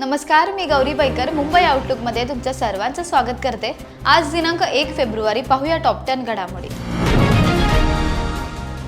नमस्कार मी गौरी बैकर. मुंबई आउटलुकमध्ये तुमचं सर्वांचं स्वागत करते. आज दिनांक एक फेब्रुवारी पाहूया टॉप टेन घडामोडी.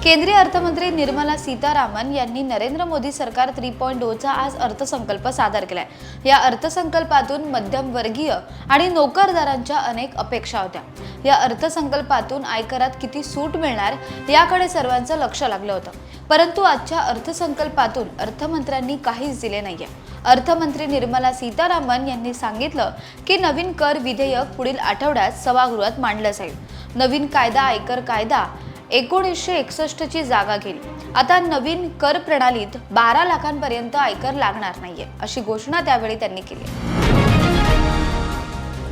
केंद्रीय अर्थमंत्री निर्मला सीतारामन यांनी नरेंद्र मोदी सरकार थ्री पॉईंट डोचा आज अर्थसंकल्प सादर केलाय. या अर्थसंकल्पातून मध्यमवर्गीय आणि नोकरदारांच्या अनेक अपेक्षा होत्या. या अर्थसंकल्पातून आयकरात किती सूट मिळणार याकडे सर्वांचं लक्ष लागलं होतं. परंतु आजच्या अर्थसंकल्पातून अर्थमंत्र्यांनी काहीच दिले नाहीये. अर्थमंत्री निर्मला सीतारामन यांनी सांगितलं की नवीन कर विधेयक पुढील आठवड्यात सभागृहात मांडलं जाईल. नवीन कायदा आयकर कायदा एकोणीसशे एकसष्टची जागा घेईल. आता नवीन कर प्रणालीत बारा लाखांपर्यंत आयकर लागणार नाहीये अशी घोषणा त्यावेळी त्यांनी केली.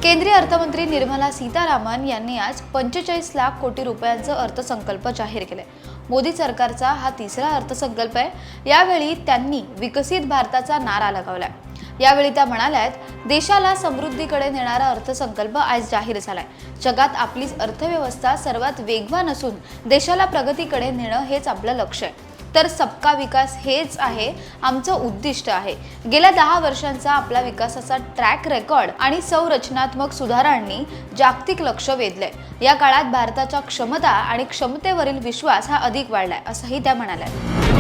केंद्रीय अर्थमंत्री निर्मला सीतारामन यांनी आज पंचेचाळीस लाख कोटी रुपयांचं अर्थसंकल्प जाहीर केलंय. मोदी सरकारचा हा तिसरा अर्थसंकल्प आहे. यावेळी त्यांनी विकसित भारताचा नारा लगावलाय. यावेळी त्या म्हणाल्या देशाला समृद्धीकडे नेणारा अर्थसंकल्प आज जाहीर झालाय. जगात आपली अर्थव्यवस्था सर्वात वेगवान असून देशाला प्रगतीकडे नेणं हेच आपलं लक्ष आहे. तर सबका विकास हेच आहे आमचं उद्दिष्ट आहे. गेल्या दहा वर्षांचा आपला विकासाचा ट्रॅक रेकॉर्ड आणि संरचनात्मक सुधारणांनी जागतिक लक्ष वेधलंय. या काळात भारताच्या क्षमता आणि क्षमतेवरील विश्वास हा अधिक वाढलाय असंही त्या म्हणाल्या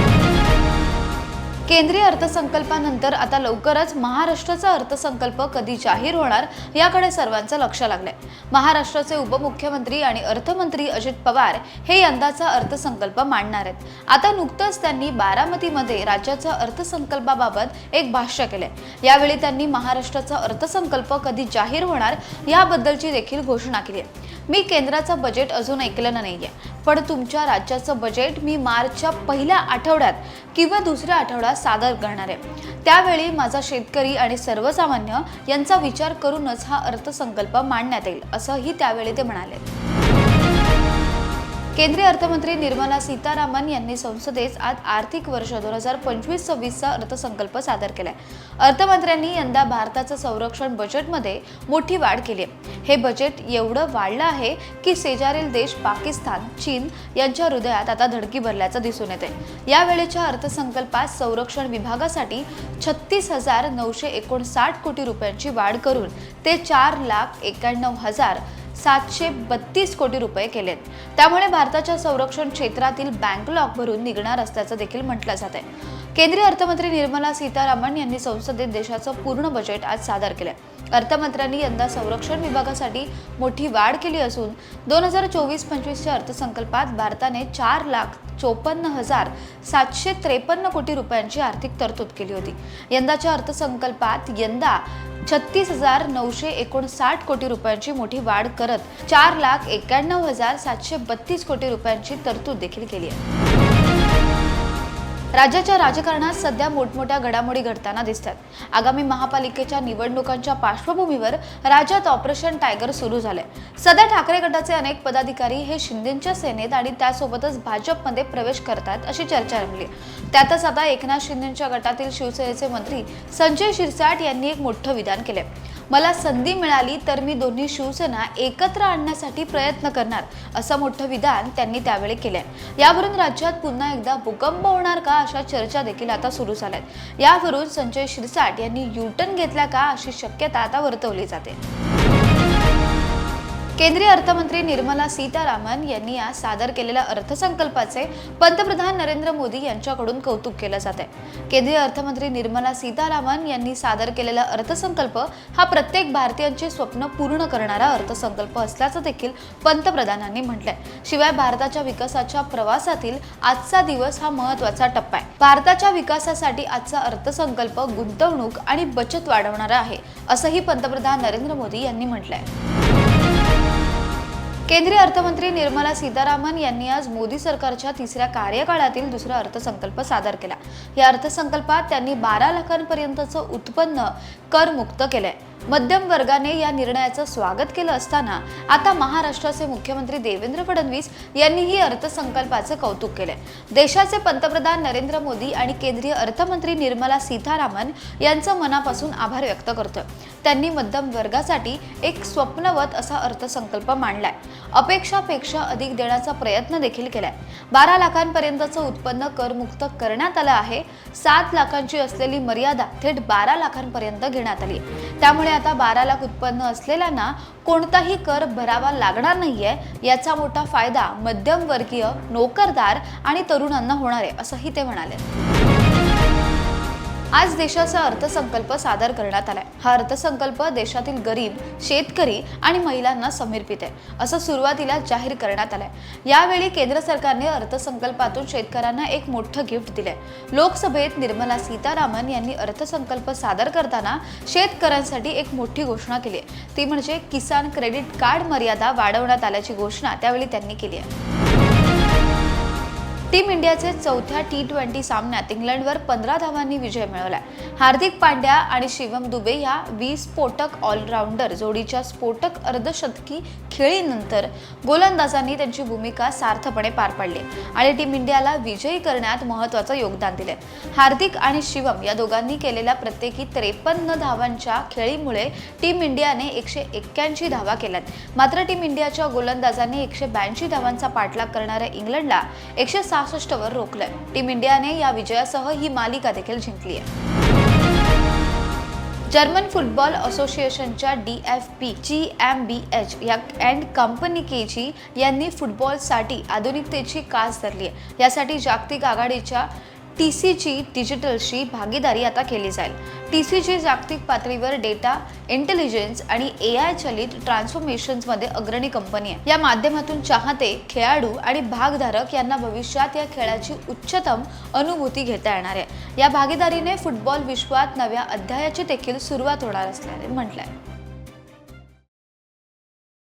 केंद्रीय अर्थसंकल्पानंतर आता लवकरच महाराष्ट्राचा अर्थसंकल्प कधी जाहीर होणार याकडे सर्वांचं लक्ष लागलंय. महाराष्ट्राचे उपमुख्यमंत्री आणि अर्थमंत्री अजित पवार हे यंदाचा अर्थसंकल्प मांडणार आहेत. आता नुकतंच त्यांनी बारामतीमध्ये राज्याच्या अर्थसंकल्पाबाबत एक भाष्य केले यावेळी त्यांनी महाराष्ट्राचा अर्थसंकल्प कधी जाहीर होणार याबद्दलची देखील घोषणा केली आहे. मी केंद्राचं बजेट अजून ऐकलं नाहीये. पण तुमच्या राज्याचं बजेट मी मार्चच्या पहिल्या आठवड्यात किंवा दुसऱ्या आठवड्यात सादर करणार आहे. त्यावेळी माझा शेतकरी आणि सर्वसामान्य यांचा विचार करूनच हा अर्थसंकल्प मांडण्यात येईल असंही त्यावेळी ते म्हणाले. केंद्रीय अर्थमंत्री निर्मला सीतारामन यांनी संसदेत आज आर्थिक वर्ष दोन हजार पंचवीस सव्वीसचा अर्थसंकल्प सादर केलाय. अर्थमंत्र्यांनी यंदा भारताचं संरक्षण बजेटमध्ये मोठी वाढ केली आहे हे बजेट एवढं वाढलं आहे की शेजारील देश पाकिस्तान चीन यांच्या हृदयात आता धडकी भरल्याचं दिसून येते यावेळेच्या अर्थसंकल्पात संरक्षण विभागासाठी छत्तीस हजार नऊशे एकोणसाठ कोटी रुपयांची वाढ करून ते चार लाख एक्याण्णव हजार सातशे बत्तीस कोटी रुपये केलेत. त्यामुळे भारताच्या संरक्षण क्षेत्रातील बँकलॉक भरून निघणार असल्याचं देखील म्हटलं जात आहे. केंद्रीय अर्थमंत्री निर्मला सीतारामन यांनी संसदेत देशाचं पूर्ण बजेट आज सादर केलं अर्थमंत्र्यांनी यंदा संरक्षण विभागासाठी मोठी वाढ केली असून दोन हजार चोवीस पंचवीसच्या अर्थसंकल्पात भारताने चार लाख चोपन्न हजार सातशे त्रेपन्न कोटी रुपयांची आर्थिक तरतूद केली होती. यंदाच्या अर्थसंकल्पात यंदा छत्तीस हजार नऊशे एकोणसाठ कोटी रुपयांची मोठी वाढ करत चार लाख एक्याण्णव हजार सातशे बत्तीस कोटी रुपयांची तरतूद देखील केली आहे. राज्याच्या राजकारणात सध्या मोठमोठ्या घडामोडी घडताना दिसतात. आगामी महापालिकेच्या निवडणुकांच्या पार्श्वभूमीवर राज्यात ऑपरेशन टायगर सुरू झालंय. सध्या ठाकरे गटाचे अनेक पदाधिकारी हे शिंदेच्या सेनेत आणि त्यासोबतच भाजपमध्ये प्रवेश करतात अशी चर्चा रंगली. त्यातच आता एकनाथ शिंदेच्या गटातील शिवसेनेचे मंत्री संजय शिरसाट यांनी एक मोठं विधान केलंय. मला संधी मिळाली तर मी दोन्ही शिवसेना एकत्र आणण्यासाठी प्रयत्न करणार असं मोठं विधान त्यांनी त्यावेळी केलंय. यावरून राज्यात पुन्हा एकदा भूकंप होणार का अशा चर्चा देखील आता सुरू झाल्यात. यावरून संजय शिरसाट यांनी युटर्न घेतला का अशी शक्यता आता वर्तवली जाते. केंद्रीय अर्थमंत्री निर्मला सीतारामन यांनी आज सादर केलेल्या अर्थसंकल्पाचे पंतप्रधान नरेंद्र मोदी यांच्याकडून कौतुक केलं जात आहे. केंद्रीय अर्थमंत्री निर्मला सीतारामन यांनी सादर केलेला अर्थसंकल्प हा प्रत्येक भारतीयांचे स्वप्न पूर्ण करणारा अर्थसंकल्प असल्याचं देखील पंतप्रधानांनी म्हटलंय. शिवाय भारताच्या विकासाच्या प्रवासातील आजचा दिवस हा महत्त्वाचा टप्पा आहे. भारताच्या विकासासाठी आजचा अर्थसंकल्प गुंतवणूक आणि बचत वाढवणारा आहे असंही पंतप्रधान नरेंद्र मोदी यांनी म्हटलंय. केंद्रीय अर्थमंत्री निर्मला सीतारामन यांनी आज मोदी सरकारच्या तिसऱ्या कार्यकाळातील दुसरा अर्थसंकल्प सादर केला. या अर्थसंकल्पात त्यांनी बारा लाखांपर्यंतचं उत्पन्न करमुक्त केलंय. मध्यम वर्गाने या निर्णयाचं स्वागत केलं असताना आता महाराष्ट्राचे मुख्यमंत्री देवेंद्र फडणवीस यांनीही अर्थसंकल्पाचं कौतुक केलंय. देशाचे पंतप्रधान नरेंद्र मोदी आणि केंद्रीय अर्थमंत्री निर्मला सीतारामन यांचं मनापासून आभार व्यक्त करतोय. त्यांनी मध्यम वर्गासाठी एक स्वप्नवत असा अर्थसंकल्प मांडलाय. अपेक्षापेक्षा अधिक देण्याचा प्रयत्न देखील केलाय. बारा लाखांपर्यंतचं उत्पन्न करमुक्त करण्यात आलं आहे. सात लाखांची असलेली मर्यादा थेट बारा लाखांपर्यंत घेण्यात आली त्यामुळे आता बारा लाख उत्पन्न असलेल्यांना कोणताही कर भरावा लागणार नाहीये. याचा मोठा फायदा मध्यमवर्गीय नोकरदार आणि तरुणांना होणार आहे असंही ते म्हणाले. आज देशाचा अर्थसंकल्प सादर करण्यात आलाय. हा अर्थसंकल्प देशातील गरीब शेतकरी आणि महिलांना समर्पित आहे असं सुरुवातीला जाहीर करण्यात आलंय. यावेळी केंद्र सरकारने अर्थसंकल्पातून शेतकऱ्यांना एक मोठं गिफ्ट दिलंय. लोकसभेत निर्मला सीतारामन यांनी अर्थसंकल्प सादर करताना शेतकऱ्यांसाठी एक मोठी घोषणा केली आहे. ती म्हणजे किसान क्रेडिट कार्ड मर्यादा वाढवण्यात आल्याची घोषणा त्यावेळी त्यांनी केली आहे. टीम इंडियाचे चौथ्या टी ट्वेंटी सामन्यात इंग्लंडवर पंधरा धावांनी विजय मिळवलाय. हार्दिक पांड्या आणि शिवम दुबे या विस्फोटक ऑलराऊंडर जोडीच्या स्फोटक अर्धशतकी खेळीनंतर गोलंदाजांनी त्यांची भूमिका सार्थपणे पार पाडली आणि टीम इंडियाला विजयी करण्यात महत्त्वाचं योगदान दिले. हार्दिक आणि शिवम या दोघांनी केलेल्या प्रत्येकी त्रेपन्न धावांच्या खेळीमुळे टीम इंडियाने एकशे एक्क्याऐंशी धावा केल्यात. मात्र टीम इंडियाच्या गोलंदाजांनी एकशे ब्याऐंशी धावांचा पाठलाग करणाऱ्या इंग्लंडला एकशे सहासष्टवर रोखलं टीम इंडियाने या विजयासह ही मालिका देखील जिंकली आहे. जर्मन फुटबॉल असोसिएशनच्या D F P G M B H या अँड कंपनी के जी यांनी फुटबॉलसाठी आधुनिकतेची कास धरली आहे. यासाठी जागतिक आघाडीच्या टी सीची डिजिटलशी भागीदारी आता केली जाईल. टी सीची जागतिक पातळीवर डेटा इंटेलिजन्स आणि ए आय चलित ट्रान्सफॉर्मेशन्समध्ये अग्रणी कंपनी आहे. या माध्यमातून चाहते खेळाडू आणि भागधारक यांना भविष्यात या खेळाची उच्चतम अनुभूती घेता येणार आहे. या भागीदारीने फुटबॉल विश्वात नव्या अध्यायाची देखील सुरुवात होणार असल्याने म्हटलं आहे